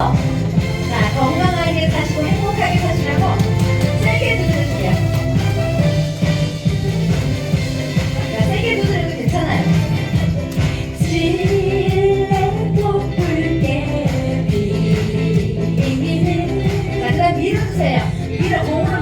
자, 건강하게 사시고 행복하게 사시라고 세게 두드릴게요. 자, 세게 두드려도 괜찮아요. 실내도 붉게 비비는 자, 그다음 밀어주세요. 밀어, 몸으로